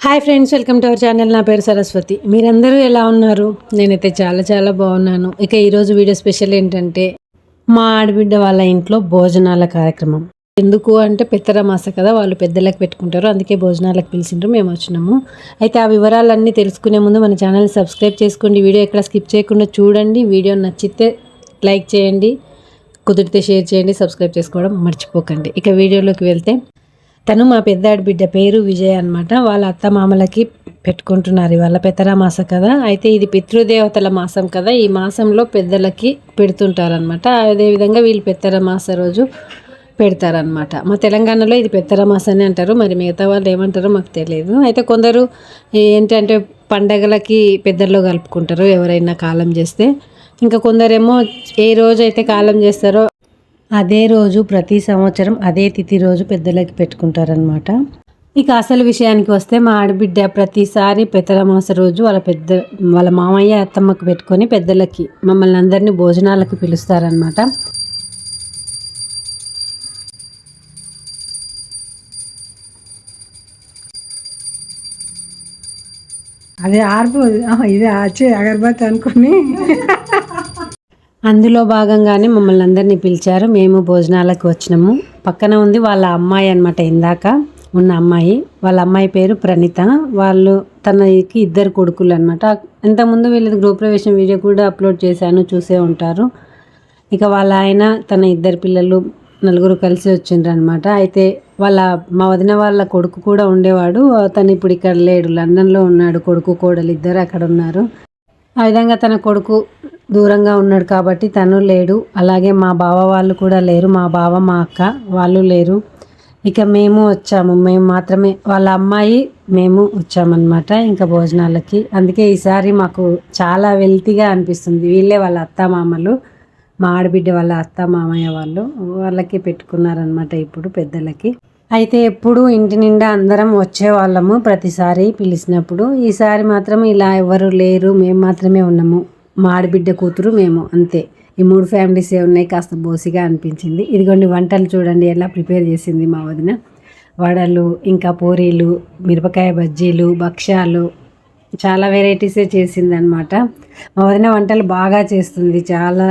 Hi friends welcome to our channel. నా పేరు సరస్వతి. మీరందరూ ఎలా ఉన్నారు? నేనైతే చాలా చాలా బాగున్నాను. ఇక ఈరోజు వీడియో స్పెషల్ ఏంటంటే మా ఆడబిడ్డ వాళ్ళ ఇంట్లో భోజనాల కార్యక్రమం. ఎందుకు అంటే పెద్దరమాస కదా వాళ్ళు పెద్దలకు పెట్టుకుంటారు. అందుకే భోజనాలకు పిలిచిండ్రు మేము వచ్చినాము. అయితే ఆ వివరాలన్నీ తెలుసుకునే ముందు మన ఛానల్ సబ్స్క్రైబ్ చేసుకోండి. వీడియో ఎక్కడ స్కిప్ చేయకుండా చూడండి. వీడియో నచ్చితే లైక్ చేయండి. కుదిరితే షేర్ చేయండి. సబ్స్క్రైబ్ చేసుకోవడం మర్చిపోకండి. ఇక వీడియోలోకి వెళ్తే తను మా పెద్దాడి బిడ్డ పేరు విజయ్ అనమాట వాళ్ళ అత్త మామలకి పెట్టుకుంటున్నారు ఇవాళ పెత్తరా మాసం కదా. అయితే ఇది పితృదేవతల మాసం కదా. ఈ మాసంలో పెద్దలకి పెడుతుంటారనమాట అదేవిధంగా వీళ్ళు పెత్తర మాస రోజు పెడతారనమాట మా తెలంగాణలో ఇది పెత్తరమాస అని అంటారు. మరి మిగతా వాళ్ళు ఏమంటారో మాకు తెలియదు. అయితే కొందరు ఏంటంటే పండగలకి పెద్దల్లో కలుపుకుంటారు ఎవరైనా కాలం చేస్తే. ఇంకా కొందరేమో ఏ రోజు అయితే కాలం చేస్తారో అదే రోజు ప్రతి సంవత్సరం అదే తిథి రోజు పెద్దలకి పెట్టుకుంటారనమాట ఇక అసలు విషయానికి వస్తే మా ఆడబిడ్డ ప్రతిసారి పెద్దలమాస రోజు వాళ్ళ పెద్ద వాళ్ళ మామయ్య అత్తమ్మకు పెట్టుకొని పెద్దలకి మమ్మల్ని అందరినీ భోజనాలకు పిలుస్తారనమాట అదే ఆర్పు ఇది వచ్చి అగర్బత్ అనుకుని. అందులో భాగంగానే మమ్మల్ని అందరినీ పిలిచారు. మేము భోజనాలకు వచ్చినాము. పక్కన ఉంది వాళ్ళ అమ్మాయి అనమాట ఇందాక ఉన్న అమ్మాయి. వాళ్ళ అమ్మాయి పేరు ప్రణిత. వాళ్ళు తనకి ఇద్దరు కొడుకులు అనమాట ఇంతకుముందు వీళ్ళది గృహప్రవేశం వీడియో కూడా అప్లోడ్ చేశాను చూసే ఉంటారు. ఇక వాళ్ళ ఆయన తన ఇద్దరు పిల్లలు నలుగురు కలిసి వచ్చిండ్రు అనమాట అయితే వాళ్ళ మా వదిన వాళ్ళ కొడుకు కూడా ఉండేవాడు. తను ఇప్పుడు ఇక్కడ లేడు. లండన్లో ఉన్నాడు. కొడుకు కోడలు ఇద్దరు అక్కడ ఉన్నారు. ఆ విధంగా తన కొడుకు దూరంగా ఉన్నాడు కాబట్టి తను లేడు. అలాగే మా బావ వాళ్ళు కూడా లేరు. మా బావ మా అక్క వాళ్ళు లేరు. ఇక మేము వచ్చాము. మేము మాత్రమే వాళ్ళ అమ్మాయి మేము వచ్చామన్నమాట ఇంకా భోజనాలకి. అందుకే ఈసారి మాకు చాలా వెల్తీగా అనిపిస్తుంది. వీళ్ళే వాళ్ళ అత్త మామలు మా ఆడబిడ్డ వాళ్ళ అత్త మామయ్య వాళ్ళు వాళ్ళకి పెట్టుకున్నారనమాట ఇప్పుడు పెద్దలకి. అయితే ఎప్పుడు ఇంటి నిండా అందరం వచ్చేవాళ్ళము ప్రతిసారి పిలిచినప్పుడు. ఈసారి మాత్రం ఇలా ఎవరు లేరు మేము మాత్రమే ఉన్నాము. మా కూతురు మేము అంతే. ఈ మూడు ఫ్యామిలీస్ ఉన్నాయి కాస్త బోసిగా అనిపించింది. ఇదిగోండి వంటలు చూడండి ఎలా ప్రిపేర్ చేసింది మా వదిన. వడలు ఇంకా పూరీలు మిరపకాయ బజ్జీలు భక్ష్యాలు చాలా వెరైటీసే చేసింది అనమాట మా వదిన వంటలు బాగా చేస్తుంది చాలా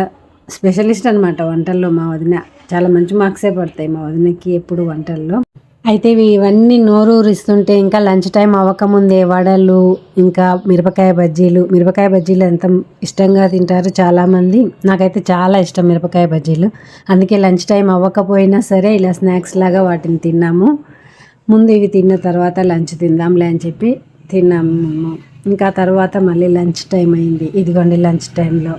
స్పెషలిస్ట్ అనమాట వంటల్లో మా వదిన. చాలా మంచి మార్క్సే పడతాయి మా వదినకి ఎప్పుడు వంటల్లో. అయితే ఇవి ఇవన్నీ నోరూరిస్తుంటే ఇంకా లంచ్ టైం అవ్వకముందే వడలు ఇంకా మిరపకాయ బజ్జీలు. మిరపకాయ బజ్జీలు ఎంత ఇష్టంగా తింటారు చాలామంది. నాకైతే చాలా ఇష్టం మిరపకాయ బజ్జీలు. అందుకే లంచ్ టైం అవ్వకపోయినా సరే ఇలా స్నాక్స్ లాగా వాటిని తిన్నాము. ముందు ఇవి తిన్న తర్వాత లంచ్ తిందాంలే అని చెప్పి తిన్నాము ఇంకా తర్వాత మళ్ళీ లంచ్ టైం అయింది. ఇదిగోండి లంచ్ టైంలో.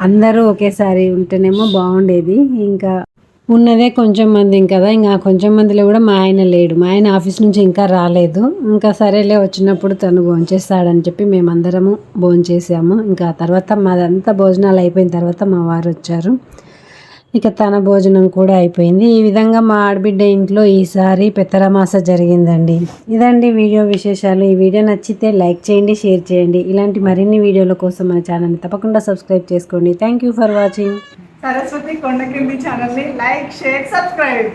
అందరూ ఒకేసారి ఉంటేనేమో బాగుండేది. ఇంకా ఉన్నదే కొంచెం మంది కదా ఇంకా కొంచెం మందిలో కూడా మా ఆయన లేడు. మా ఆయన ఆఫీస్ నుంచి ఇంకా రాలేదు. ఇంకా సరేలే వచ్చినప్పుడు తను భోంచేస్తాడని చెప్పి మేమందరము భోంచేసాము. ఇంకా తర్వాత మాదంతా భోజనాలు అయిపోయిన తర్వాత మా వారు వచ్చారు. ఇక తన భోజనం కూడా అయిపోయింది. ఈ విధంగా మా ఆడబిడ్డ ఇంట్లో ఈసారి పెత్తరమాస జరిగిందండి. ఇదండి వీడియో విశేషాలు. ఈ వీడియో నచ్చితే లైక్ చేయండి షేర్ చేయండి. ఇలాంటి మరిన్ని వీడియోల కోసం మన ఛానల్ని తప్పకుండా సబ్స్క్రైబ్ చేసుకోండి. Thank you for watching Saraswati Kondakindi ఛానల్ని లైక్ షేర్ సబ్స్క్రైబ్